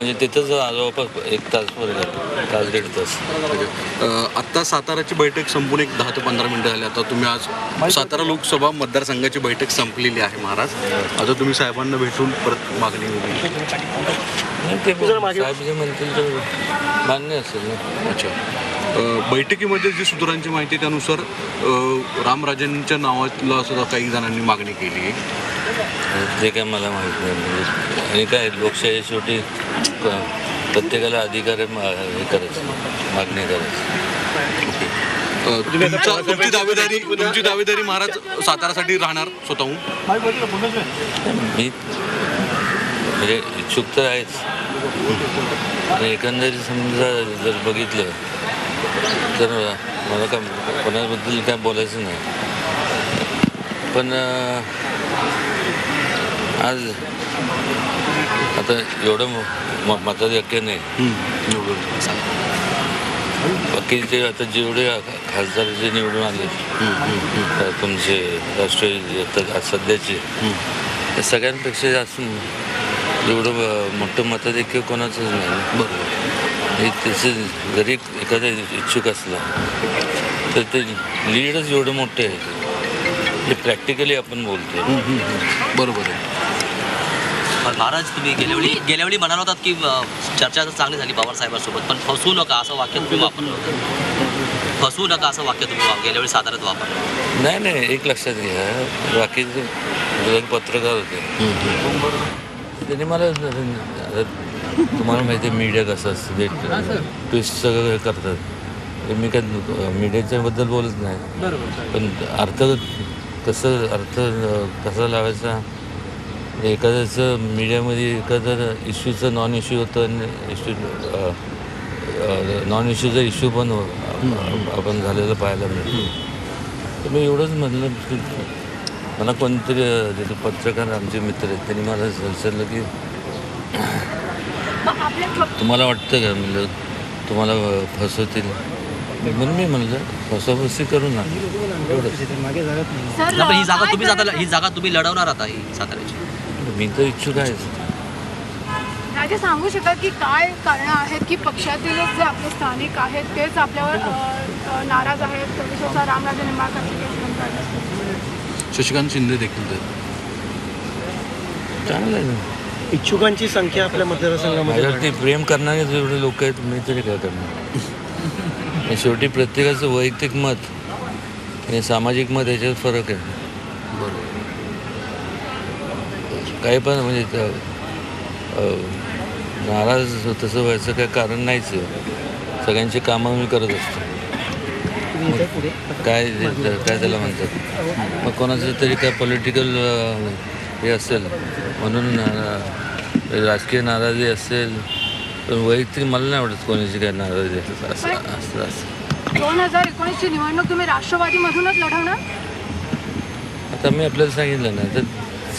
म्हणजे तिथंच जवळपास एक तास वगैरे तास दीड तास. आत्ता साताराची बैठक संपून एक दहा ते पंधरा मिनिटं झाली. आता तुम्ही आज सातारा लोकसभा मतदारसंघाची बैठक संपलेली आहे महाराज. आता तुम्ही साहेबांना भेटून परत मागणी ते साहेब जे म्हणतील ते मान्य असेल ना. अच्छा. अ, बैठकीमध्ये जी सूत्रांची माहिती आहे त्यानुसार अ, रामराजेंच्या नावातला सुद्धा काही जणांनी मागणी केली आहे. ते काय मला माहीत नाही. आणि काय लोकशाही शेवटी क- प्रत्येकाला अधिकार हे करायचं. मागणी करायची. तुमचा तुमची दावेदारी तुमची दावेदारी महाराज सातारासाठी राहणार स्वतःहून? मी म्हणजे इच्छुक तर आहेच. आणि एकंदरीत समजा जर बघितलं तर मला काय कोणाबद्दल काय बोलायचं नाही. पण आज आता एवढं म- म- मताधिक्य नाही निवडून सांगा. बाकी ते आता जेवढे खासदार जे निवडून आले तुमचे राष्ट्रीय सध्याचे. त्या सगळ्यांपेक्षा जास्त एवढं मोठं मताधिक्य कोणाचंच नाही. बरोबर. हे त्याचं जरी एखादा इच्छुक असला तर ते लीडच एवढं मोठं आहे हे प्रॅक्टिकली आपण बोलतो. बरोबर आहे. पण महाराज तुम्ही गेल्या वेळी गेल्या वेळी म्हणाल होतात की अ, चर्चा तर चांगली झाली पवार साहेबांसोबत पण फसवू नका असं वाक्य तुम्ही वापरलं होतं. फसवू नका असं वाक्य तुम्ही वा- गेल्या वेळी साताऱ्यात वापरलं. नाही नाही एक लक्षात घ्या. बाकीचे दोन पत्रकार होते. त्यांनी मला आता तुम्हाला माहिती आहे मीडिया कसं असतं ते ट्विस्ट सगळं करतात. ते मी काय मीडियाच्या बद्दल बोलत नाही. पण अर्थ कसं अर्थ कसा लावायचा? एखाद्याचं मीडियामध्ये एखादं इश्यूचं नॉन इश्यू होतं आणि इश्यू नॉन इश्यूचा इश्यू पण आपण झालेलं पाहायला मिळतो. तर मी एवढंच म्हणलं की मला कोणतरी तिथे पत्रकार आमचे मित्र आहेत त्यांनी मला विचारलं की तुम्हाला वाटतं का? म्हणलं तुम्हाला फसवतील? म्हणून मी म्हणलं फसवफसी करू ना एवढंच. सर नाही, पण ही जागा तुम्ही जाता ही जागा तुम्ही लढवणार आता ही साताऱ्याची. मी तर इच्छुक आहेच राजे सांगू शकाल की काय कारणं आहेत की पक्षातीलच जे आपले स्थानिक आहेत तेच आपल्यावर अ, अ, नाराज आहेत? विशेषतः रामराजे निंबाळकरचे केस शशिकांत शिंदे देखील ते चांगलं आहे. ना इच्छुकांची संख्या आपल्या मतदारसंघामध्ये माझ्यावरती प्रेम करणारे जेवढे लोक आहेत मी तरी काय करणार? आणि शेवटी प्रत्येकाचं वैयक्तिक मत आणि सामाजिक मत याच्यात फरक आहे. काही पण म्हणजे नाराज तसं व्हायचं काही कारण नाहीच आहे. सगळ्यांची कामं मी करत असतो. काय काय त्याला म्हणतात? मग कोणाचं तरी काय पॉलिटिकल हे असेल. म्हणून राजकीय नाराजी असेल. पण वैयक्तिक मला नाही आवडत कोणाची काय नाराजी. असं असं असं. दोन हजार एकोणीसची निवडणूक तुम्ही राष्ट्रवादीमधूनच लढवणार? आता मी आपल्याला सांगितलं ना तर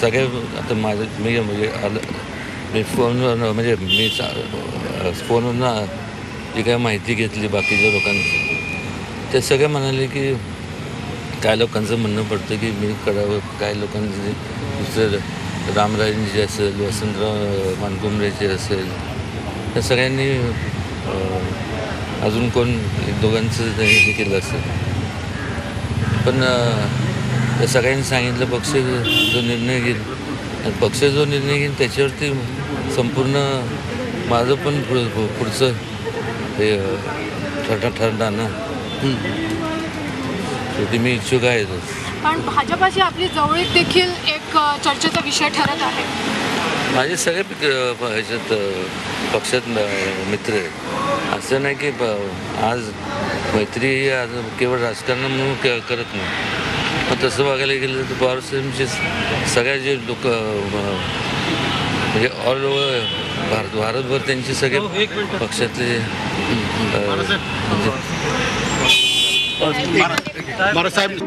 सगळ्या आता माझं मी म्हणजे आलं मी फोनवर म्हणजे मी सा- फोनवरून जी काय माहिती घेतली बाकीच्या लोकांची ते सगळे म्हणाले की काय लोकांचं म्हणणं पडतं की मी करावं काय लोकांचे दुसरं रामराजेंचे असेल वसंतराव मानकुंबरेचे असेल त्या सगळ्यांनी अजून कोण एक दोघांचं हे केलं असेल पण त्या सगळ्यांनी सांगितलं पक्ष जो निर्णय घेईल आणि पक्ष जो निर्णय घेईल त्याच्यावरती संपूर्ण माझं पण पुढचं हे अं, ठर ठरणार ना? शेवटी मी इच्छुक आहेच पण भाजपाशी आपली जवळीक देखील एक चर्चेचा विषय ठरत आहे. माझे सगळे ह्याच्यात पक्षात मित्र आहेत. असं नाही की प- आज मैत्री ही आज केवळ राजकारण म्हणून क- करत नाही. पण तसं बघायला गेलं तर पवार साहेबांचे सगळ्या जे लोक म्हणजे ऑल ओव्हर भारत भारतभर त्यांचे सगळे पक्षातले महाराज साहेब